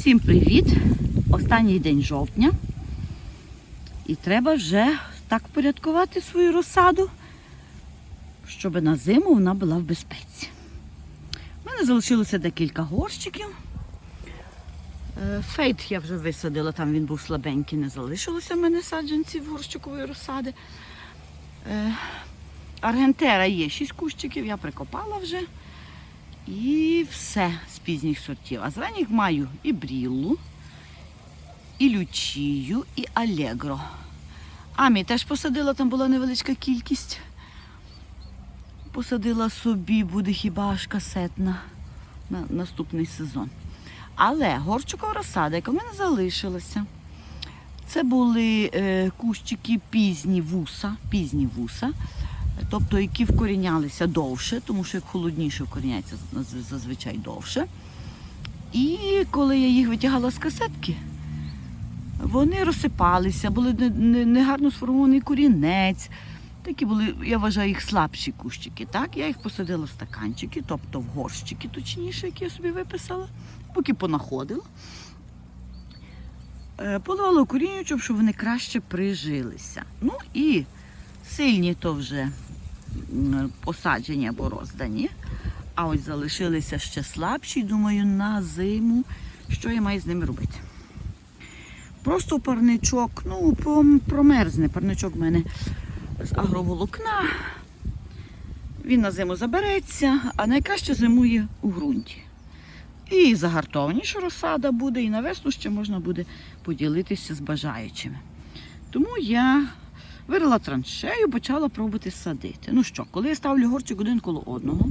Всім привіт! Останній день жовтня. І треба вже так порядкувати свою розсаду, щоб на зиму вона була в безпеці. У мене залишилося декілька горщиків. Е, Фейт я вже висадила, там він був слабенький, не залишилося в мене саджанців горщикової розсади. Е, Аргентера є 6 кущиків, я прикопала вже. І все з пізніх сортів. А з ранніх маю і бріллу, і лючію, і алегро. Амі теж посадила, там була невеличка кількість. Посадила собі, буде хіба аж касетна на наступний сезон. Але горчикова розсада, яка в мене залишилася, це були е, кущики пізні вуса, пізні вуса, тобто які вкорінялися довше, тому що як холодніше вкоріняється зазвичай довше. І коли я їх витягала з касетки, вони розсипалися, були не- не- негарно сформований корінець. Такі були, я вважаю, їх слабші кущики. Так? Я їх посадила в стаканчики, тобто в горщики, точніше, які я собі виписала, поки понаходила. Е, Поливала укорінюючим, щоб вони краще прижилися. Ну і сильні то вже посаджені або роздані. А ось залишилися ще слабші, думаю, на зиму. Що я маю з ними робити? Просто парничок, ну, промерзне. Парничок в мене з агроволокна. Він на зиму забереться, а найкраще зимує у ґрунті. І загартованіша розсада буде, і на весну ще можна буде поділитися з бажаючими. Тому я вирила траншею, почала пробувати садити. Ну що, коли я ставлю горчик один коло одного,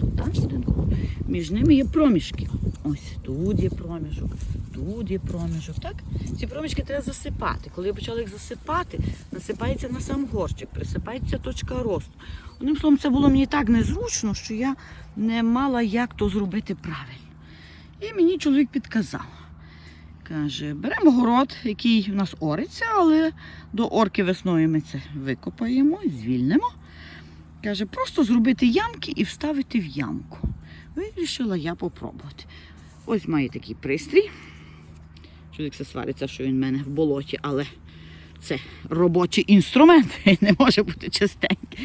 тут, один коло, між ними є проміжки. Ось тут є проміжок, тут є проміжок. Так? Ці проміжки треба засипати. Коли я почала їх засипати, насипається на сам горщик, присипається точка росту. Одним словом, це було мені так незручно, що я не мала як то зробити правильно. І мені чоловік підказав. Каже, беремо город, який у нас ориться, але до орки весною ми це викопаємо, звільнимо. Каже, просто зробити ямки і вставити в ямку. Вирішила я попробувати. Ось має такий пристрій. Чоловік все свариться, що він в мене в болоті, але це робочий інструмент, і не може бути чистенький.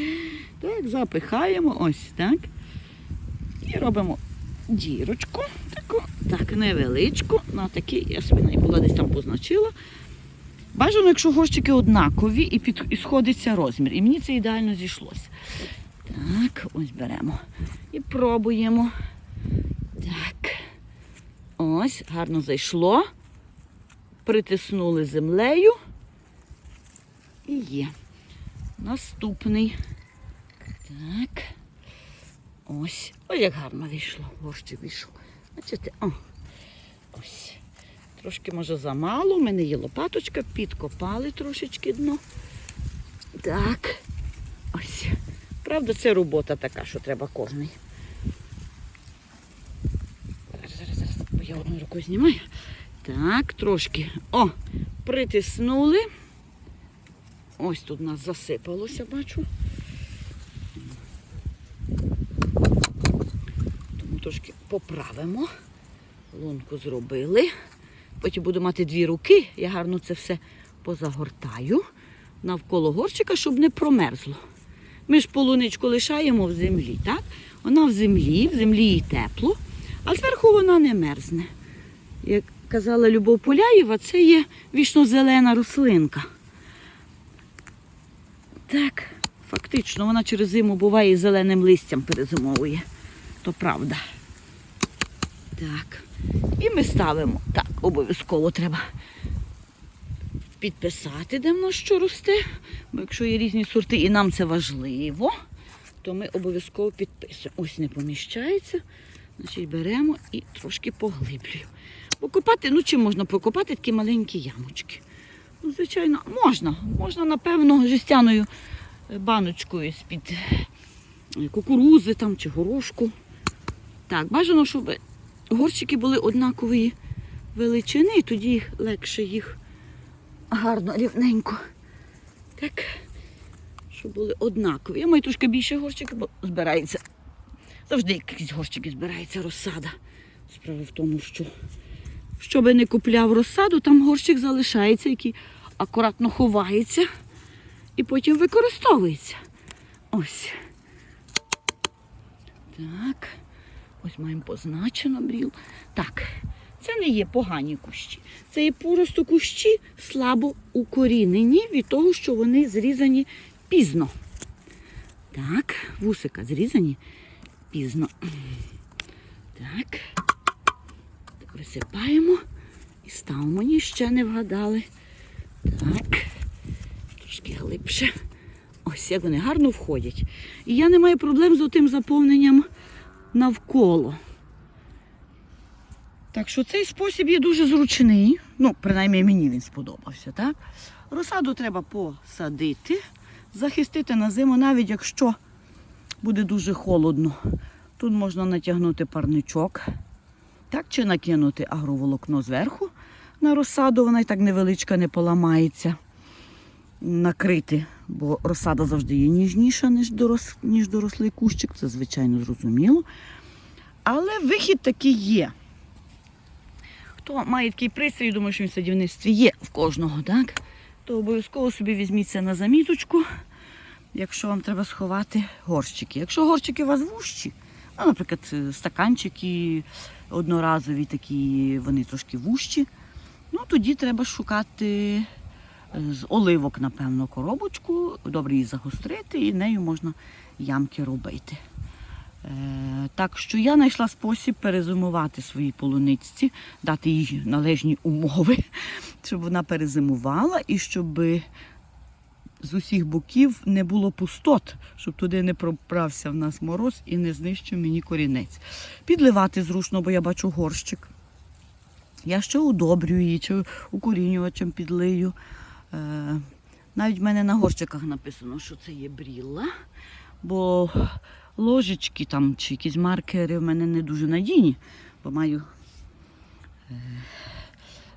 Так, запихаємо ось так. І робимо дірочку, таку, так, невеличку, на такий, я собі не була десь там позначила. Бажано, якщо горщики однакові і, під, і сходиться розмір. І мені це ідеально зійшлося. Так, ось беремо і пробуємо. Так. Ось, гарно зайшло. Притиснули землею. І є. Наступний. Так. Ось. Ой, як гарно вийшло. Горщик вийшов. Бачите? О. Ось. Трошки, може, замало. У мене є лопаточка, підкопали трошечки дно. Так. Ось. Правда, це робота така, що треба кожний. Зараз, зараз, зараз. Бо я одною рукою знімаю. Так, трошки. О, притиснули. Ось тут нас засипалося, бачу. Трошки поправимо. Лунку зробили. Потім буду мати дві руки. Я гарно це все позагортаю навколо горщика, щоб не промерзло. Ми ж полуничку лишаємо в землі, так? Вона в землі, в землі їй тепло, а зверху вона не мерзне. Як казала Любов Поляєва, це є вічно-зелена рослинка. Так, фактично, вона через зиму буває і зеленим листям перезимовує. То правда. Так. І ми ставимо. Так, обов'язково треба підписати, де в нас що росте. Бо якщо є різні сорти і нам це важливо, то ми обов'язково підписуємо. Ось не поміщається. Значить, беремо і трошки поглиблюємо. Покопати, ну чим можна покопати такі маленькі ямочки? Ну, звичайно, можна. Можна, напевно, жестяною баночкою з-під кукурузи там чи горошку. Так, бажано, щоб горщики були однакової величини, і тоді легше їх гарно, рівненько. Так, щоб були однакові. Я маю трошки більше горщиків, бо збирається. Завжди якісь горщики збирається розсада. Справа в тому, що що би не купляв розсаду, там горщик залишається, який акуратно ховається і потім використовується. Ось. Так. Ось маємо позначено бріл. Так, це не є погані кущі. Це є просто кущі слабо укорінені від того, що вони зрізані пізно. Так, вусика зрізані пізно. Так. Присипаємо і ставимо. Ні, ще не вгадали. Так. Трошки глибше. Ось як вони гарно входять. І я не маю проблем з тим заповненням навколо. Так що цей спосіб є дуже зручний. Ну, принаймні мені він сподобався. так? Розсаду треба посадити, захистити на зиму, навіть якщо буде дуже холодно. Тут можна натягнути парничок, так, чи накинути агроволокно зверху на розсаду, вона і так невеличка, не поламається. Накрити, бо розсада завжди є ніжніша, ніж, дорос, ніж дорослий кущик, це звичайно зрозуміло. Але вихід такий є. Хто має такий пристрій, думаю, що він в садівництві є в кожного, так? то обов'язково собі візьміть це на заміточку, якщо вам треба сховати горщики. Якщо горщики у вас вущі, ну, наприклад, е, стаканчики одноразові, такі, вони трошки вущі, ну тоді треба шукати з оливок, напевно, коробочку, добре її загострити і нею можна ямки робити. Е, Так що я знайшла спосіб перезимувати своїй полуниці, дати їй належні умови, щоб вона перезимувала і щоб з усіх боків не було пустот, щоб туди не проправся в нас мороз і не знищив мені корінець. Підливати зручно, бо я бачу горщик. Я ще удобрюю її, чи укорінювачем підлию. Е, навіть в мене на горщиках написано, що це є брілла, бо ложечки там чи якісь маркери в мене не дуже надійні, бо маю е,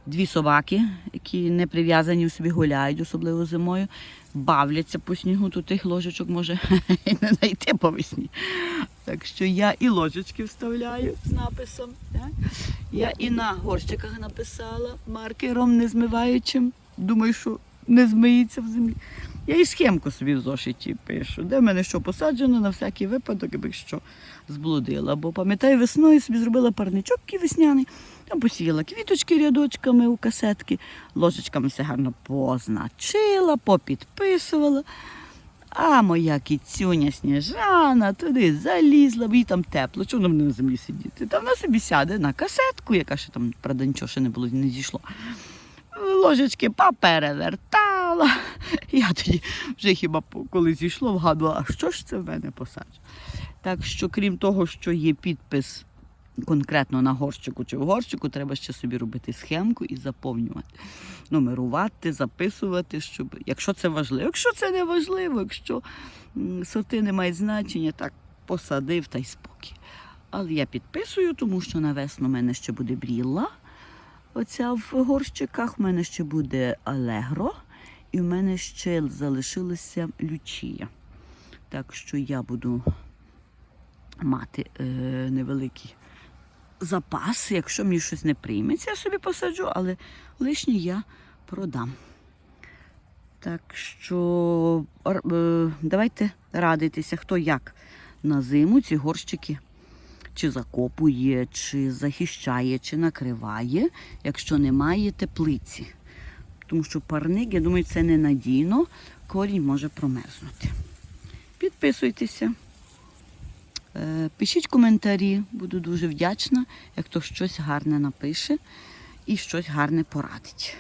дві собаки, які не прив'язані в собі гуляють, особливо зимою, бавляться по снігу, то тих ложечок може і не знайти по весні. Так що я і ложечки вставляю з написом. Так? Я і на горщиках написала маркером незмиваючим. Думаю, що не змиється в землі. Я і схемку собі в зошиті пишу, де в мене що посаджено на всякий випадок, аби що зблудила. Бо пам'ятаю, весною собі зробила парничок весняний, там посіяла квіточки рядочками у касетки, ложечками все гарно позначила, попідписувала. А моя кіцюня сніжана туди залізла, бо їй там тепло, чого вона на землі сидіти? Та вона собі сяде на касетку, яка ще там, правда, нічого ще не було, не дійшло. Ложечки поперевертала. Я тоді вже хіба коли зійшло, вгадувала, а що ж це в мене посаджено. Так що, крім того, що є підпис конкретно на горщику чи в горщику, треба ще собі робити схемку і заповнювати. Нумерувати, записувати, щоб, якщо це важливо. Якщо це не важливо, якщо сорти не мають значення, так посадив та й спокій. Але я підписую, тому що на весну в мене ще буде брілла. Оця в горщиках, в мене ще буде алегро, і в мене ще залишилася лючія. Так що я буду мати е, невеликий запас. Якщо мені щось не прийметься, я собі посаджу, але лишнє я продам. Так що е, давайте радитися, хто як на зиму ці горщики чи закопує, чи захищає, чи накриває, якщо немає теплиці. Тому що парник, я думаю, це ненадійно, корінь може промерзнути. Підписуйтеся, е, пишіть коментарі, буду дуже вдячна, як хто щось гарне напише і щось гарне порадить.